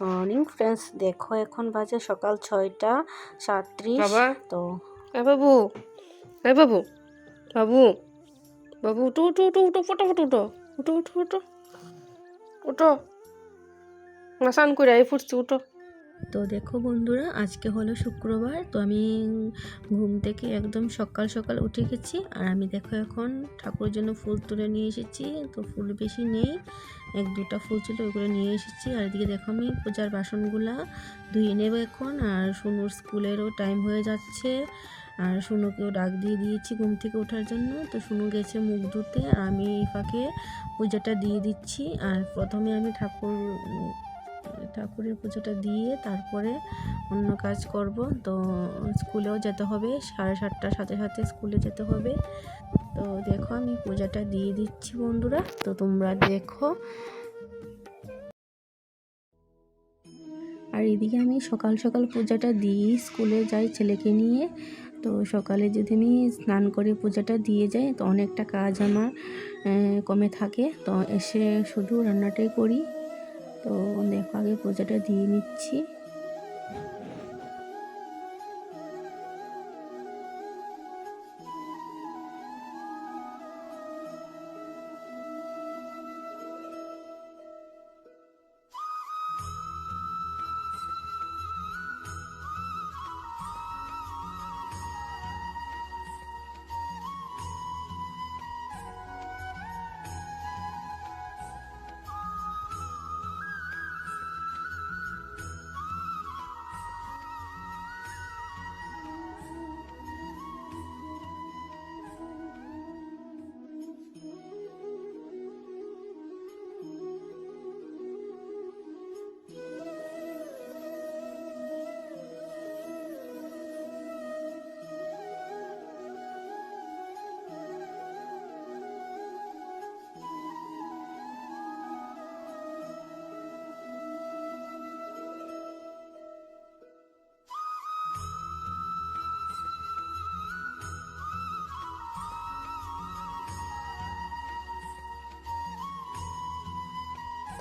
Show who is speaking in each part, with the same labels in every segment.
Speaker 1: Morning friends দেখো এখন বাজে সকাল ছয়টা সাতত্রিশ
Speaker 2: বাবা।
Speaker 1: তো
Speaker 2: বাবু হ্যাঁ বাবু বাবু বাবু উঠো উঠো উঠো উঠো ফটাফট উঠো উঠো উঠো উঠো উঠো। না স্নান করে আই ফুটছি উঠো।
Speaker 1: তো দেখো বন্ধুরা, আজকে হলো শুক্রবার, তো আমি ঘুম থেকে একদম সকাল সকাল উঠে গেছি। আর আমি দেখো এখন ঠাকুরের জন্য ফুল তুলে নিয়ে এসেছি, তো ফুল বেশি নেই, এক দুটা ফুল ছিল ওইগুলো নিয়ে এসেছি। আর এদিকে দেখো আমি পূজার বাসনগুলা ধুয়ে নেব এখন, আর সোনুর স্কুলেরও টাইম হয়ে যাচ্ছে। আর সোনুকেও ডাক দিয়ে দিয়েছি ঘুম থেকে ওঠার জন্য, তো সোনু গেছে মুখ ধুতে, আর আমি ফাঁকে পূজাটা দিয়ে দিচ্ছি। আর প্রথমে আমি ঠাকুর ঠাকুরের পুজোটা দিয়ে তারপরে অন্য কাজ করব। তো স্কুলেও যেতে হবে, সাড়ে সাতটার সাথে সাথে স্কুলে যেতে হবে। তো দেখো আমি পূজাটা দিয়ে দিচ্ছি বন্ধুরা, তো তোমরা দেখো। আর এদিকে আমি সকাল সকাল পূজাটা দিই, স্কুলে যাই ছেলেকে নিয়ে। তো সকালে যদি আমি স্নান করে পূজাটা দিয়ে যাই, তো অনেকটা কাজ আমার কমে থাকে। তো এসে শুধু রান্নাটাই করি। তো দেখো আগে পূজাটা দিয়ে নিচ্ছি।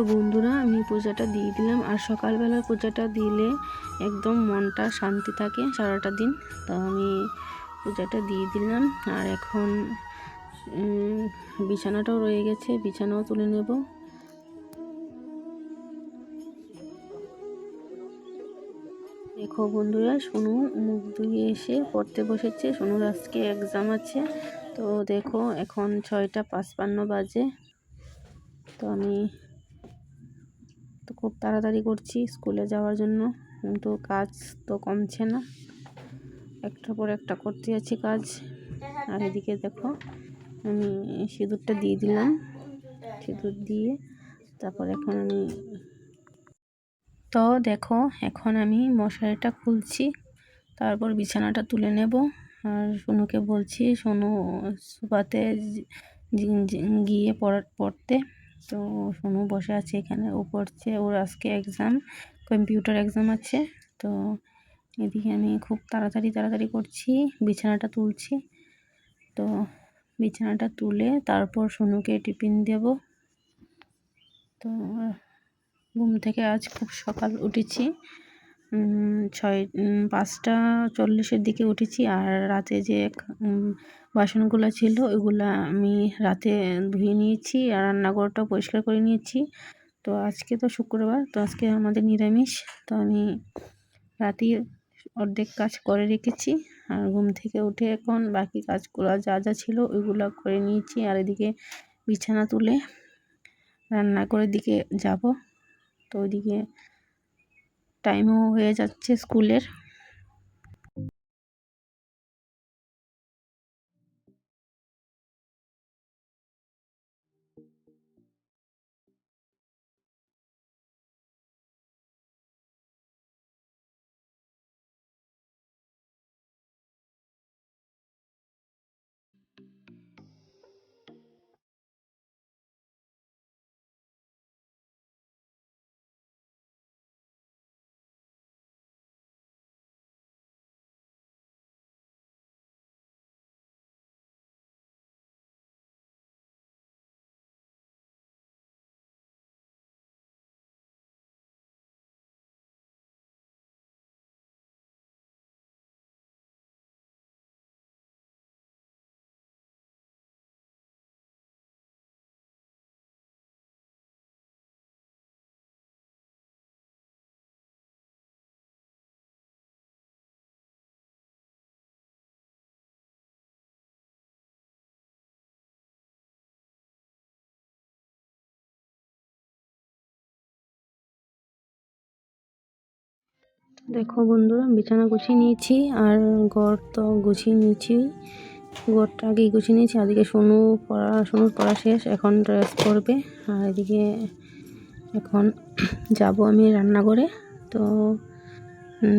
Speaker 1: তো বন্ধুরা, আমি পূজাটা দিয়ে দিলাম। আর সকালবেলা পূজাটা দিলে একদম মনটা শান্তি থাকে সারাটা দিন। তো আমি পূজাটা দিয়ে দিলাম। আর এখন বিছানাটাও রয়ে গেছে, বিছানাও তুলে নেব। দেখো বন্ধুরা, সোনু মুখ ধুয়ে এসে পড়তে বসেছে। সোনুর আজকে এক্সাম আছে। তো দেখো, এখন ছয়টা পাঁচপান্ন বাজে। তো আমি তো খুব তাড়াতাড়ি করছি স্কুলে যাওয়ার জন্য। কিন্তু কাজ তো কমছে না। একটার পর একটা করতে যাচ্ছি কাজ। আর এদিকে দেখো, আমি সিঁদুরটা দিয়ে দিলাম। সিঁদুর দিয়ে তারপর এখন আমি তো দেখো, এখন আমি মশারিটা খুলছি। তারপর বিছানাটা তুলে নেব। আর সোনুকে বলছি, সোনু সুপাতে গিয়ে পড়া, পড়তে। তো সোনু বসে আছে এখানে, ও পড়ছে, ওর আজকে এক্সাম কম্পিউটার এক্সাম আছে। তো এদিকে আমি খুব তাড়াতাড়ি তাড়াতাড়ি করছি, বিছানাটা তুলছি। তো বিছানাটা তুলে তারপর সোনুকে টিফিন দেব। তো ঘুম থেকে আজ খুব সকাল উঠেছি। ছয় পাঁচটা চল্লিশের দিকে উঠেছি আর রাতে যে বাসনগুলো ছিল ওইগুলো আমি রাতে ধুয়ে নিয়েছি আর রান্নাঘরটাও পরিষ্কার করে নিয়েছি। তো আজকে তো শুক্রবার, তো আজকে আমাদের নিরামিষ। তো আমি রাতেই অর্ধেক কাজ করে রেখেছি আর ঘুম থেকে উঠে এখন বাকি কাজগুলো যা যা ছিল ওইগুলো করে নিয়েছি আর এদিকে বিছানা তুলে রান্নাঘরের দিকে যাব। তো ওইদিকে টাইমও হয়ে যাচ্ছে স্কুলের। দেখো বন্ধুরা, বিছানা গুছিয়ে নিয়েছি আর ঘর তো গুছিয়ে নিয়েছি। ঘরটা আগেই গুছিয়ে নিয়েছি আদিকে সোনু পড়া, সোনুর পড়া শেষ, এখন ড্রেস করবে। আর এদিকে এখন যাব আমি রান্নাঘরে। তো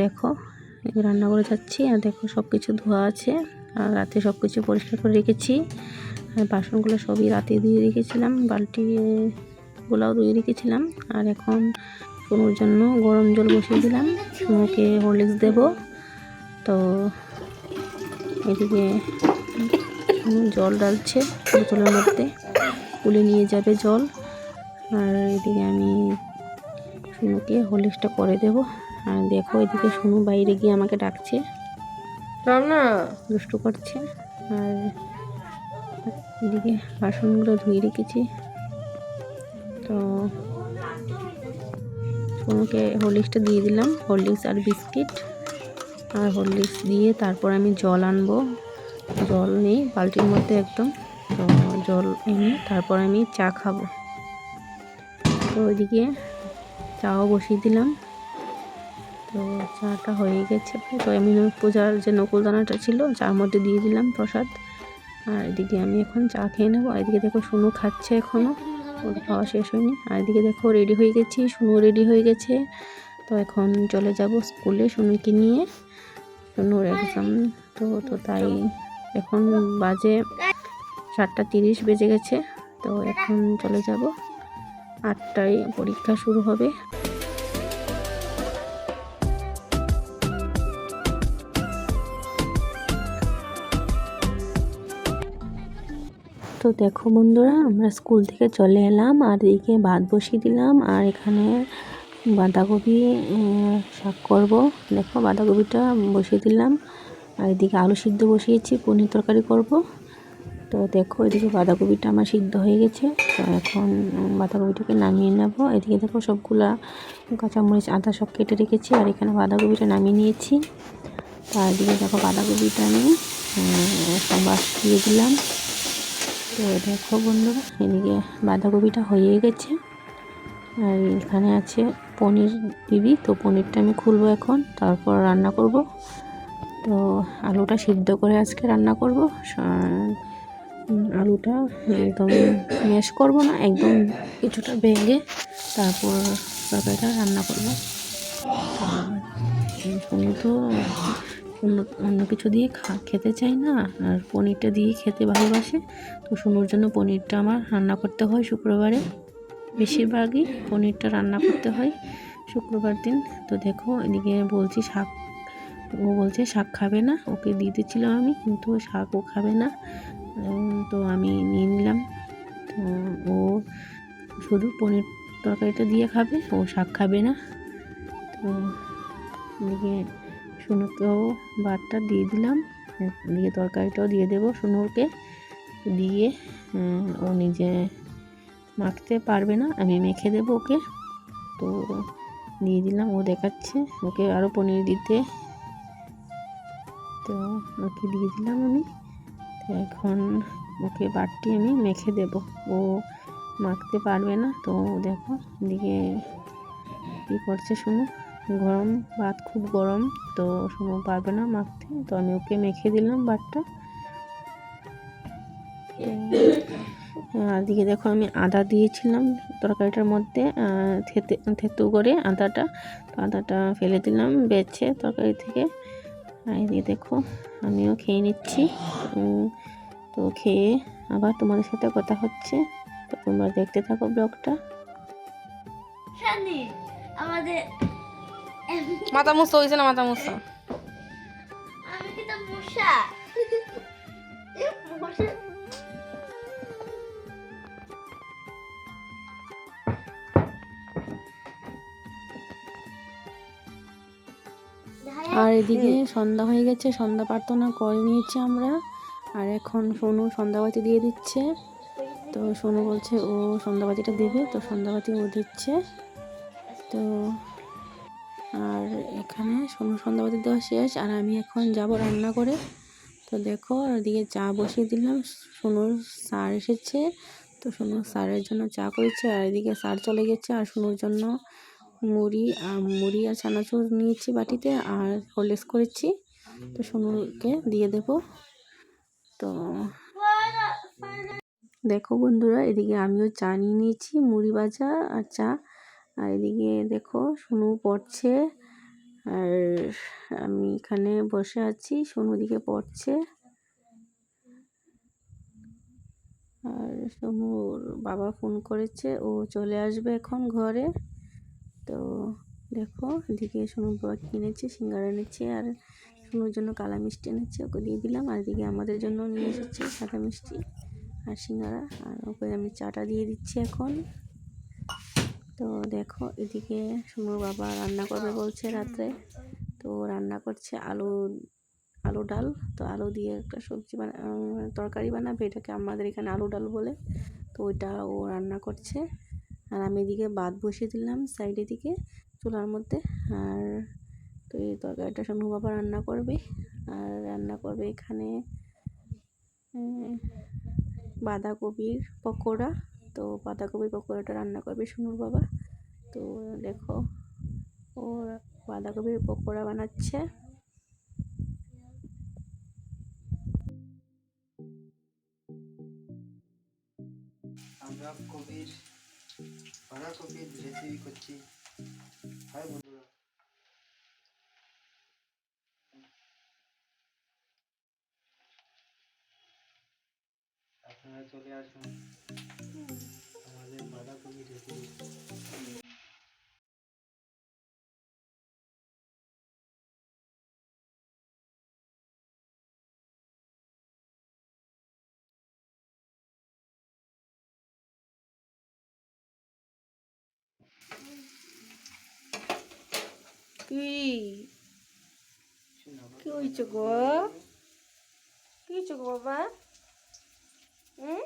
Speaker 1: দেখো রান্নাঘরে যাচ্ছি আর দেখো সব কিছু ধোয়া আছে। আর রাতে সব কিছু পরিষ্কার করে রেখেছি। আর বাসনগুলো সবই রাতে ধুয়ে রেখেছিলাম বালতি গুলাও ধুয়ে রেখেছিলাম। আর এখন সোনুর জন্য গরম জল বসিয়ে দিলাম। সোনুকে হরলিক্স দেব। তো এদিকে জল ডালছে বোতলের মধ্যে। তুলে নিয়ে যাবে জল। আর এদিকে আমি সোনুকে হরলিক্সটা করে দেব। আর দেখো এদিকে সোনু বাইরে গিয়ে আমাকে ডাকছে।
Speaker 2: রান্না?
Speaker 1: দুষ্টু করছে। আর এদিকে বাসনগুলো ধুয়ে রেখেছি। তো সোনুকে হরলিক্সটা দিয়ে দিলাম। হরলিক্স আর বিস্কিট আর হরলিক্স দিয়ে তারপর আমি জল আনব। জল নেই, বালতির মধ্যে একদম। তো জল এনে তারপর আমি চা খাব। তো ওইদিকে চাও বসিয়ে দিলাম। তো চাটা হয়ে গেছে তো আমি পূজার যে নকুলদানাটা ছিল, চার মধ্যে দিয়ে দিলাম প্রসাদ। আর এদিকে আমি এখন চা খেয়ে নেব। আর এদিকে দেখো শুনু খাচ্ছে এখনও ওর খাওয়া শেষ হয়নি। আর এদিকে দেখো রেডি হয়ে গেছি শুনু রেডি হয়ে গেছে। তো এখন চলে যাব স্কুলে শুনুকে নিয়ে। শুনু এক্সাম তো তো তাই এখন বাজে সাতটা তিরিশ বেজে গেছে। তো এখন চলে যাব। আটটায় পরীক্ষা শুরু হবে। তো দেখো বন্ধুরা, আমরা স্কুল থেকে চলে এলাম, আর এদিকে ভাত বসিয়ে দিলাম, আর এখানে বাঁধাকপি শাক করব। দেখো বাঁধাকপিটা বসিয়ে দিলাম, আর এদিকে আলু সিদ্ধ বসিয়েছি, পনির তরকারি করব। তো দেখো এদিকে বাঁধাকপিটা আমার সিদ্ধ হয়ে গেছে, তো এখন বাঁধাকপিটাকে নামিয়ে নেব। এদিকে দেখো সবগুলা কাঁচামরিচ, আদা সব কেটে রেখেছি, আর এখানে বাঁধাকপিটা নামিয়ে নিয়েছি। তার এদিকে দেখো বাঁধাকপিটা আমি সম্বাস দিয়ে দিলাম। তো দেখো বন্ধুরা, এদিকে বাঁধাকপিটা হয়ে গেছে। আর এখানে আছে পনির দিবি তো পনিরটা আমি খুলবো এখন, তারপর রান্না করব। তো আলুটা সিদ্ধ করে আজকে রান্না করব। আলুটা একদম ম্যাশ করব না, একদম কিছুটা ভেঙে তারপর তরকারিটা রান্না করব। তো অন্য অন্য কিছু দিয়ে খা, খেতে চাই না। আর পনিরটা দিয়ে খেতে ভালোবাসে। তো শুনুর জন্য পনিরটা আমার রান্না করতে হয় শুক্রবারে। বেশিরভাগই পনিরটা রান্না করতে হয় শুক্রবার দিন। তো দেখো, এদিকে বলছি শাক, ও বলছে শাক খাবে না। ওকে দিয়ে দিচ্ছিলাম আমি, কিন্তু শাক ও খাবে না। তো আমি নিয়ে নিলাম। তো ও শুধু পনির তরকারিটা দিয়ে খাবে, ও শাক খাবে না। তো এদিকে সুনুকেও ভাতটা দিয়ে দিলাম। দিয়ে তরকারিটাও দিয়ে দেবো সুনুরকে দিয়ে ও নিজে মাখতে পারবে না, আমি মেখে দেবো ওকে। তো দিয়ে দিলাম, ও দেখাচ্ছে। ওকে আরও পনির দিতে। তো ওকে দিয়ে দিলাম আমি। তো এখন ওকে বাটটি আমি মেখে দেব। ও মাখতে পারবে না, তো দেখো, এদিকে কী করছে শুনো। গরম, ভাত খুব গরম, তো শুনো পারবে না মাখতে, তো আমি ওকে মেখে দিলাম ভাতটা। আর দিকে দেখো আমি আদা দিয়েছিলাম তরকারিটার মধ্যে থেতে, থেতু করে আদাটা। তো আদাটা ফেলে দিলাম বেছে তরকারি থেকে। আর এদিকে দেখো আমিও খেয়ে নিচ্ছি। তো খেয়ে আবার তোমাদের সাথে কথা হচ্ছে। তো তোমরা দেখতে থাকো ব্লগটা।
Speaker 3: আমাদের
Speaker 2: মাথা মুছতে হয়েছে না মাথা মুছতে
Speaker 3: আমি মশা এ
Speaker 1: আর এদিকে সন্ধ্যা হয়ে গেছে, সন্ধ্যা প্রার্থনা করে নিয়েছি আমরা। আর এখন সোনু সন্ধ্যাবাতি দিয়ে দিচ্ছে। তো সোনু বলছে ও সন্ধ্যাবাতিটা দেবে, তো সন্ধ্যাবাতি ও দিচ্ছে। তো আর এখানে সোনু সন্ধ্যাবাতি দেওয়া শেষ, আর আমি এখন যাব রান্না করে। তো দেখো এদিকে চা বসিয়ে দিলাম। সোনুর স্যার এসেছে, তো সোনুর স্যারের জন্য চা করেছে, আর এদিকে স্যার চলে গেছে, আর সোনুর জন্য মুড়ি আর মুড়ি আর চানাচুর নিয়েছি বাটিতে, আর হরলিক্স করেছি। তো সোনুকে দিয়ে দেব। তো দেখো বন্ধুরা, এদিকে আমিও চা নিয়ে নিয়েছি, মুড়ি ভাজা আর চা। আর এদিকে দেখো, সোনু পড়ছে। আর আমি এখানে বসে আছি, সোনু দিকে পড়ছে। আর সোনুর বাবা ফোন করেছে, ও চলে আসবে এখন ঘরে। তো দেখো, এদিকে সোনুর বাবা কিনেছে, সিঙ্গারা এনেছে, আর সোনুর জন্য কালা মিষ্টি এনেছে, ওকে দিয়ে দিলাম। আর এদিকে আমাদের জন্য নিয়ে এসেছে সাদা মিষ্টি আর সিঙ্গারা। আর ওকে আমি চাটা দিয়ে দিচ্ছি এখন। তো দেখো, এদিকে সোনুর বাবা রান্না করবে বলছে রাত্রে। তো রান্না করছে আলু আলু ডাল। তো আলু দিয়ে একটা সবজি বানা তরকারি বানাবে। এটাকে আমাদের এখানে আলু ডাল বলে। তো ওইটা ও রান্না করছে। আর আমি এদিকে বাদ বসিয়ে দিলাম সাইডের দিকে, চুলার মধ্যে। আর তো এই তরকারিটা সোনু বাবা রান্না করবে। আর রান্না করবে এখানে বাঁধাকপির পকোড়া। তো বাঁধাকপি পকোড়াটা রান্না করবে সোনুর বাবা। তো দেখো, ও বাঁধাকপির পকোড়া বানাচ্ছে।
Speaker 4: আমরা কবির রেসিপি করছি। হাই বন্ধুরা। আপনারা চলে আসুন।
Speaker 2: কি? কি হয়েছে গো? কি হয়েছে গো বাবা? হুম?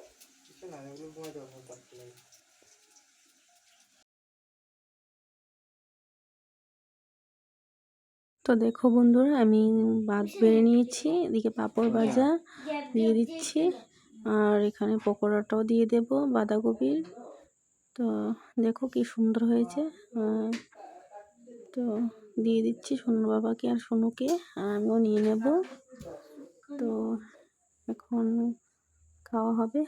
Speaker 1: তো দেখো বন্ধুরা আমি ভাত বেড়ে নিয়েছি এদিকে পাঁপড় ভাজা দিয়ে দিচ্ছি আর এখানে পকোড়াটাও দিয়ে দেব বাঁধাকপির। তো দেখো কি সুন্দর হয়েছে তো দিয়ে দিচ্ছি সোনুর বাবাকে আর সোনুকে আর আমিও নিয়ে নেব। তো এখন খাওয়া হবে।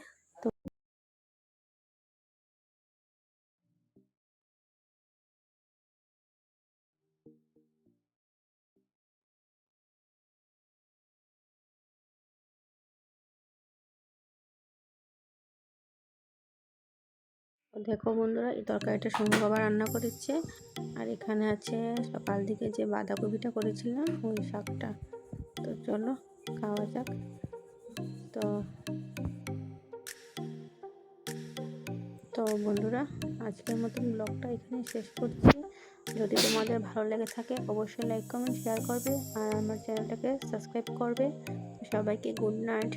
Speaker 1: দেখো বন্ধুরা, এই তরকারিটা সোনু বাবা রান্না করেছে। আর এখানে আছে সকাল দিকে যে বাঁধাকপিটা করেছিলাম, ওই শাকটা। তো চলো, খাওয়া যাক। তো তো বন্ধুরা, আজকের মতন ব্লগটা এখানে শেষ করছি। যদি তোমাদের ভালো লেগে থাকে, অবশ্যই লাইক কমেন্ট শেয়ার করবে। আর আমার চ্যানেলটাকে সাবস্ক্রাইব করবে। সবাইকে গুড নাইট